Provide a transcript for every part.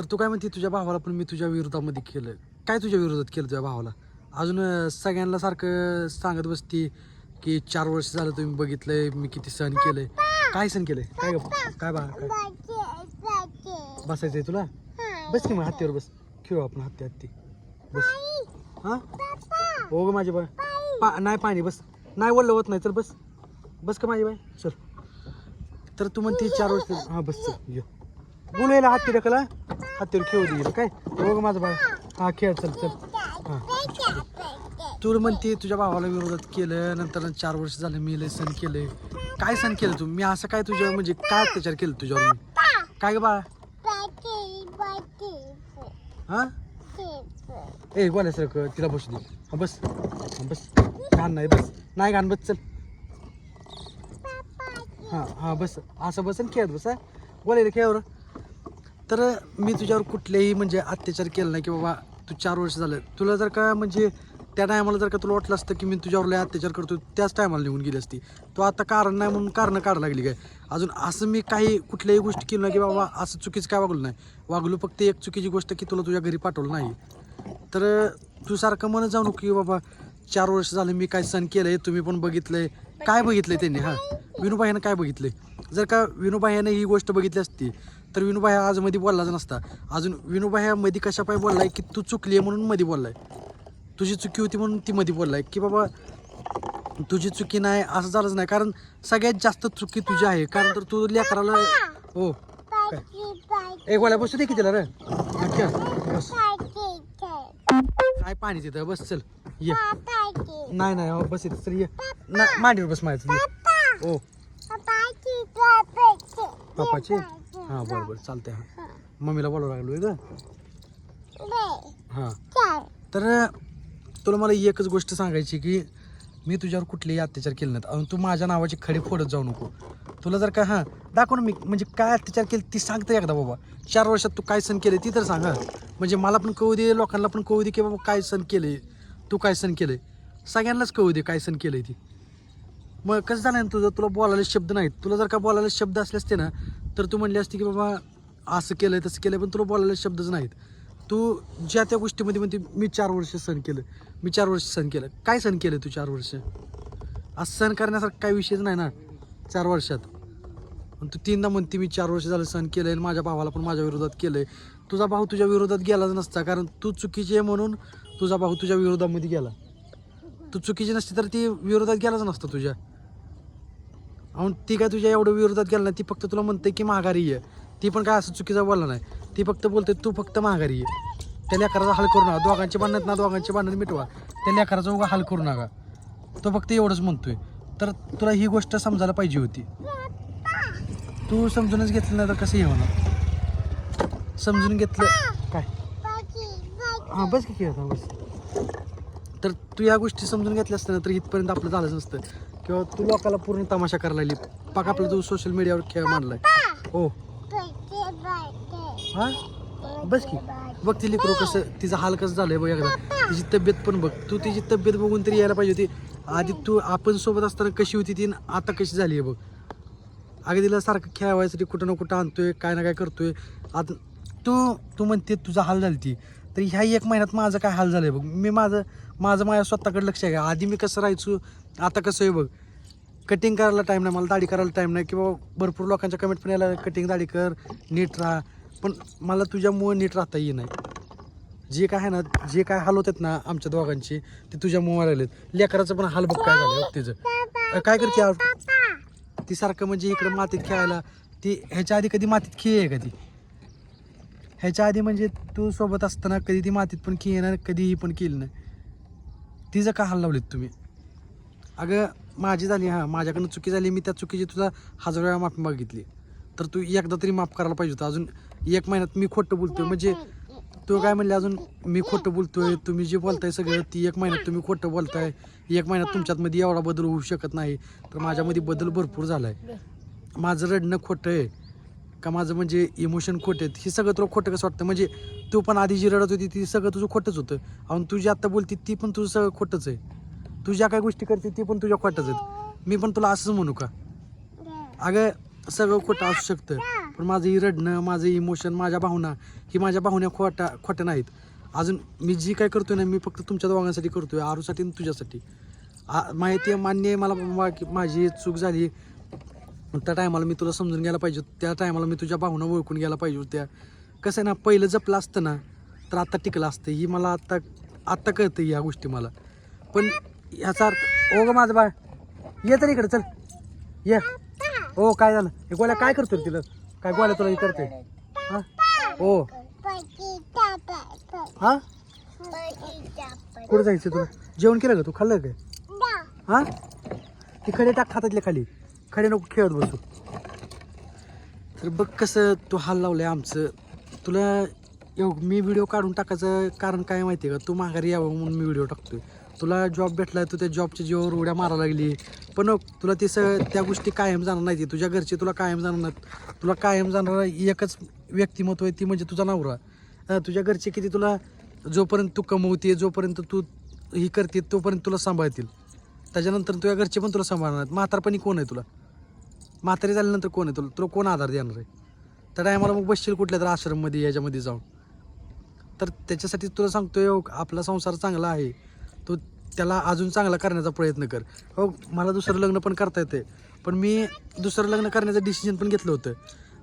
तर तू काय म्हणते तुझ्या भावाला पण मी तुझ्या विरोधामध्ये केलं काय तुझ्या विरोधात केलं तुझ्या भावाला? अजून सगळ्यांना सारखं सांगत बसती की चार वर्ष झालं तुम्ही बघितलंय मी किती सहन केलंय. काय सहन केलंय? काय गं? काय बा काय? बसायचंय तुला? बस की मग हत्तीवर बस. खेळू आपण हत्ती हत्ती. बस. हा? हो ग माझी बाय. पा नाही पाणी बस. नाही वडलं होत नाही चल बस. बस का माझी बाय. चल. तर तू म्हणते चार वर्ष हा बस चल. ये. बोलायला हत्ती ढकला. हातीवर खेळू दे काय? बघ माझा माझं हा खेळ चल चल. हां. तू म्हणते तुझ्या भावाला विरोधात केलं नंतर चार वर्ष झालं मी लय सण केलंय. काय सण केलं तू? मी असं काय तुझ्या म्हणजे काय अत्याचार केलं तुझ्यावर मी? काय ग बाळा? हा? ए बोला सर तिला बसू दे. बस. बस. घाण नाही बस. नाही घाण बस चल. हां हां बस. असं बस आणि खेळत बस हा. बोलायला खेळावर. तर मी तुझ्यावर कुठलेही म्हणजे अत्याचार केला नाही की बाबा तू चार वर्ष झालं. तुला जर का म्हणजे त्या टायमाला जर का तुला वाटलं असतं की मी तुझ्यावर लय अत्याचार करतो त्याच टायमाला निघून गेली असती. तू आता कारण नाही म्हणून कारण काढायला लागली काय? अजून असं मी काही कुठल्याही गोष्टी केली नाही की बाबा असं चुकीचं काय वागलो नाही. वागलो फक्त एक चुकीची गोष्ट की तुला तुझ्या घरी पाठवलं नाही. तर तू सारखं म्हणत जाऊ नको की बाबा चार वर्ष झालं मी काय सण आहे तुम्ही पण बघितलंय. काय बघितलंय त्यांनी हां? विनोबाईनं काय बघितलंय? जर का विनोबाईनं ही गोष्ट बघितली असती तर विनोबाई आज मध्ये बोललाच नसता. अजून विनोबाई हा मध्ये कशा पाय बोललाय की तू चुकली आहे म्हणून मध्ये बोललाय. तुझी चुकी होती म्हणून ती मध्ये बोललाय की बाबा तुझी चुकी नाही असं झालंच नाही. कारण सगळ्यात जास्त चुकी तुझी आहे. कारण तर तू लेकराला हो. काय ए गोळ्या बसू दे की तिला रे. हा, बस. काय पाणी तिथं? बस चल. ये. नाही नाही हो, बस इथं. चल ये. नाही मांडीवर बस माझ्या. ओ पप्पाची? हां बरं बरं चालतंय हां. मम्मीला बोलावं लागलोय ग? हां. तर तुला मला एकच गोष्ट सांगायची की मी तुझ्यावर कुठलेही अत्याचार केले नाहीत. अजून तू माझ्या नावाची खडी फोडत जाऊ नको. तुला जर का हां दाखव ना मी म्हणजे काय अत्याचार केले ती सांगते एकदा बाबा. चार वर्षात तू काय सण केले ती तर सांग. म्हणजे मला पण कळू दे लोकांना पण कळू दे की बाबा काय सण केले तू काय सण केले. सगळ्यांनाच कळू दे काय सण केलंय ती. मग कसं झालं ना तुझं? तुला बोलायला शब्द नाहीत. तुला जर का बोलायला शब्द असले असते ना तर तू म्हणली असते की बाबा असं केलंय तसं केलं पण तुला बोलायला शब्दच नाहीत. तू ज्या त्या गोष्टीमध्ये म्हणते मी चार वर्ष सण केलं मी चार वर्ष सण केलं. काय सण केलं तू चार वर्ष? असं सण करण्यासारखा काही विषयच नाही ना चार वर्षात. तू तीनदा म्हणते मी चार वर्ष झालं सण केलं आणि माझ्या भावाला पण माझ्या विरोधात केलंय. तुझा भाऊ तुझ्या विरोधात गेलाच नसता कारण तू चुकीची आहे म्हणून तुझा भाऊ तुझ्या विरोधामध्ये गेला. तू चुकीची नसती तर ती विरोधात गेलाच नसता तुझ्या. अहो ती काय तुझ्या एवढं विरोधात गेला नाही ती फक्त तुला म्हणते की माघारी आहे ती पण काय असं चुकीचं बोलला नाही. ती फक्त बोलते तू फक्त माघारी आहे त्या लेकराचा हाल करू नका. दोघांचे भांडणात ना दोघांचे भांडण मिटवा. त्या लेकराचा उगा हाल करू नका. तो फक्त एवढंच म्हणतोय. तर तुला ही गोष्ट समजायला पाहिजे होती. तू समजूनच घेतलं नाही तर कसं हे होणार? समजून घेतलं काय? हां बस की खेळता बस. तर तू या गोष्टी समजून घेतल्या असतं ना तर इथपर्यंत आपलं झालंच नसतं. किंवा तू लोकाला पूर्ण तमाशा करायला लागली. पाक आपला तू सोशल मीडियावर खेळ मांडलाय हो. हा? बस की. बघ ती लेकरू कसं तिचा हाल कसं झालंय बघ एकदा. तिची तब्येत पण बघ. तू तिची तब्येत बघून तरी यायला पाहिजे होती. आधी तू आपण सोबत असताना कशी होती ती आता कशी झाली आहे बघ. अगं तिला सारखं खेळवायसाठी कुठं ना कुठं आणतोय काय ना काय करतोय. आता तू तू म्हणते तुझा हाल झाली ती. तर ह्या एक महिन्यात माझं काय हाल झालंय बघ. मी माझं माझं माझ्या स्वतःकडे लक्ष आहे आधी मी कसं राहायचो आता कसं आहे बघ. कटिंग करायला टाईम नाही मला दाढी करायला टाईम नाही. किंवा भरपूर लोकांच्या कमेंट पण यायला कटिंग दाढी कर नीट राहा. पण मला तुझ्यामुळं नीट राहता येई नाही. जे काय आहे ना जे काय हाल होतात ना आमच्या दोघांचे ते तुझ्यामुळे राहिलेत लेकराचं पण हाल बघ काय झालं बघ तिचं. काय करते? ती सारखं म्हणजे इकडं मातीत खेळायला ती ह्याच्या आधी कधी मातीत खेळ आहे का ती? ह्याच्या आधी म्हणजे तू सोबत असताना कधी ती मातीत पण खेळणार कधीही पण केलं नाही तिचं का हाल लावलीत तुम्ही? अगं माझी झाली हां माझ्याकडनं चुकी झाली मी त्या चुकीची तुझा हजार वेळा माफी मागितली. तर तू एकदा तरी माफ करायला पाहिजे होतं. अजून एक महिन्यात मी खोटं बोलतोय. म्हणजे तू काय म्हणले अजून मी खोटं बोलतोय तुम्ही जे बोलताय सगळं ती एक महिन्यात तुम्ही खोटं बोलताय. एक महिन्यात तुमच्यात मध्ये एवढा बदल होऊ शकत नाही. तर माझ्यामध्ये बदल भरपूर झाला आहे माझं रडणं खोटं आहे. का माझं म्हणजे इमोशन खोटे आहेत? हे सगळं तुला खोटं कसं वाटतं? म्हणजे तू पण आधी जी रडत होती ती सगळं तुझं खोटंच होतं. आणि तू जी आत्ता बोलती ती पण तुझं सगळं खोटंच आहे. तू ज्या काय गोष्टी करते ती पण तुझ्या खोटंच आहेत. मी पण तुला असंच म्हणू का? अगं सगळं खोटं असू शकतं. पण माझं ही रडणं माझं इमोशन माझ्या भावना ही माझ्या भावना खोटा खोट्या नाहीत. अजून मी जी काय करतोय ना मी फक्त तुमच्या दोघांसाठी करतोय आरूसाठी आणि तुझ्यासाठी. आ- माहिती आहे मान्य आहे मला की माझी चूक झाली त्या टायमाला मी तुला समजून घ्यायला पाहिजे होतं. त्या टायमाला मी तुझ्या भावना ओळखून घ्यायला पाहिजे होत्या. कसं आहे ना पहिलं जपलं असतं ना तर आता टिकलं असतं. ही मला आत्ता आत्ता कळतं ह्या गोष्टी मला. पण ह्याचा अर्थ ओ ग माझं बाळ. ये तर इकडे चल. ये. हो काय झालं? हे गोळ्या काय करतोय रे तिला काय गोळ्या तुला हे करते हा? हो हा? कुठं जायचं तुला? जेवण केलं का तू? खाल्लं काय हा? ती खडे टाक हातातले खाली. खडे नको खेळत बसू. तर बघ कसं तू हाल लावलं आहे आमचं. तुला एव मी व्हिडिओ काढून टाकायचं कारण काय माहिती आहे का? तू माघारी यावं म्हणून मी व्हिडिओ टाकतोय. तुला जॉब भेटला तू त्या जॉबच्या जीवावर उड्या मारायला लागली. पण तुला ते सगळं त्या गोष्टी कायम जाणार नाही तुझ्या घरचे तुला कायम जाणार नाहीत. तुला कायम जाणार एकच व्यक्तिमत्व आहे ती म्हणजे तुझा नवरा. तुझ्या घरचे किती तुला जोपर्यंत तू कमवते जोपर्यंत तू ही करते तोपर्यंत तुला सांभाळतील. त्याच्यानंतर तुझ्या घरचे पण तुला सांभाळणार म्हातारपणी कोण आहे तुला? म्हातारी झाल्यानंतर कोण आहे तुला? तुला कोण आधार देणार आहे? त्या टायमाला मग बसशील कुठल्या तर आश्रममध्ये याच्यामध्ये जाऊन. तर त्याच्यासाठी तुला सांगतोय हो, आपला संसार चांगला आहे. तो त्याला अजून चांगला करण्याचा प्रयत्न कर. हो मला दुसरं लग्न पण करता येते पण मी दुसरं लग्न करण्याचं डिसिजन पण घेतलं होतं.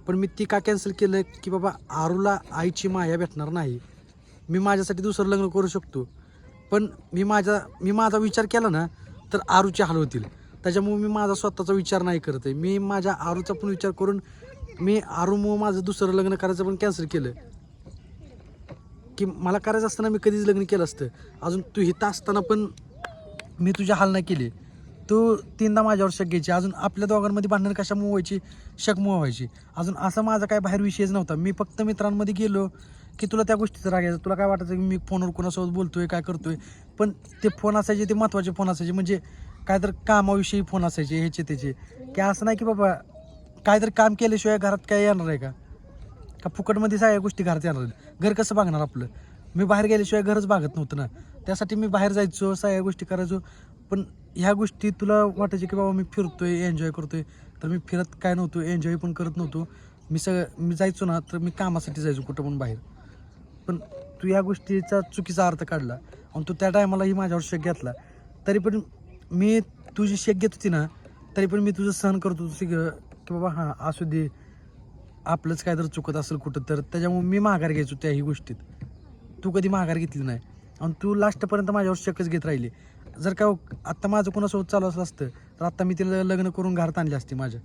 पण मी ती का कॅन्सल केलं की बाबा आरूला आईची माया भेटणार नाही. मी माझ्यासाठी दुसरं लग्न करू शकतो. पण मी माझा मी माझा विचार केला ना तर आरूचे हाल होतील. त्याच्यामुळे मी माझा स्वतःचा विचार नाही करत आहे. मी माझ्या आरूचा पण विचार करून मी आरूमुळं माझं दुसरं लग्न करायचं पण कॅन्सल केलं. की मला करायचं असताना मी कधीच लग्न केलं असतं. अजून तू हिथं असताना पण मी तुझ्या हाल नाही केले. तू तीनदा माझ्यावर शक घ्यायची. अजून आपल्या दोघांमध्ये भांडण कशामुळे व्हायची? शकमुळे व्हायची. अजून असं माझा काय बाहेर विषयच नव्हता. मी फक्त मित्रांमध्ये गेलो की तुला त्या गोष्टीचा राग तुला काय वाटायचं की मी फोनवर कोणासोबत बोलतोय काय करतोय? पण ते फोन असायचे ते महत्त्वाचे फोन असायचे. म्हणजे काय तर कामाविषयी फोन असायचे ह्याचे त्याचे. की असं नाही की बाबा काय तर काम केल्याशिवाय घरात काय येणार आहे का? का फुकटमध्ये सगळ्या गोष्टी घरात येणार घर कसं बघणार आपलं? मी बाहेर गेल्याशिवाय घरच भागत नव्हतं ना. त्यासाठी मी बाहेर जायचो सगळ्या गोष्टी करायचो. पण ह्या गोष्टी तुला वाटायचे की बाबा मी फिरतोय एन्जॉय करतोय. तर मी फिरत काय नव्हतो एन्जॉय पण करत नव्हतो. मी सगळं मी जायचो ना तर मी कामासाठी जायचो कुठं पण बाहेर. पण तू या गोष्टीचा चुकीचा अर्थ काढला. आणि तू त्या टायमालाही माझ्यावर शक घेतला. तरी पण मी तुझी शेक घेत होती ना तरी पण मी तुझं सहन करत होतो सगळं की बाबा हां असू दे. आपलंच काय तर चुकत असेल कुठं तर त्याच्यामुळे मी माघार घ्यायचो त्याही गोष्टीत. तू कधी माघार घेतली नाही. आणि तू लास्टपर्यंत माझ्यावर शेकच घेत राहिली. जर का आत्ता माझं कोणासोबत चालू असलं असतं तर आत्ता मी तिला लग्न करून घरात आणली असते माझ्या.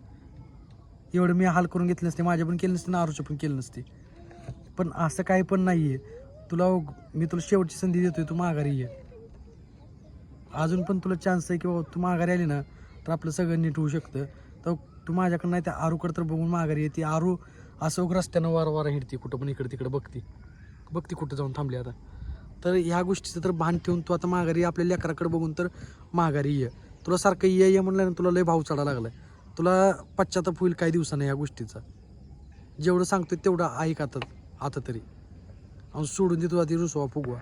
एवढं मी हाल करून घेतले नसते माझ्या पण केले नसते ना आरूच्या पण केलं नसते. पण असं काही पण नाही आहे तुला मी तुला शेवटची संधी देतोय तू माघारी ये. अजून पण तुला चान्स आहे की बाबा तू माघारी आली ना तर आपलं सगळं नीट होऊ शकतं. तर तू माझ्याकडं नाही त्या आरूकडे तर बघून माघारी येते आरू असं उग रस्त्यानं वार हिडते हिंडते कुठं पण इकडे तिकडे बघते. बघते कुठं जाऊन थांबली आता. तर ह्या गोष्टीचं तर भान ठेवून तू आता माघारी आपल्या लेकराकडे बघून तर माघारी ये. तुला सारखं ये ये म्हणलं ना तुला लय भाव चढा लागला तुला पश्चाताप होईल काही दिवसानं ह्या गोष्टीचा. जेवढं सांगतोय तेवढं ऐक आता आता तरी. आणि सोडून दे तुला ती रुसवा फुगवा.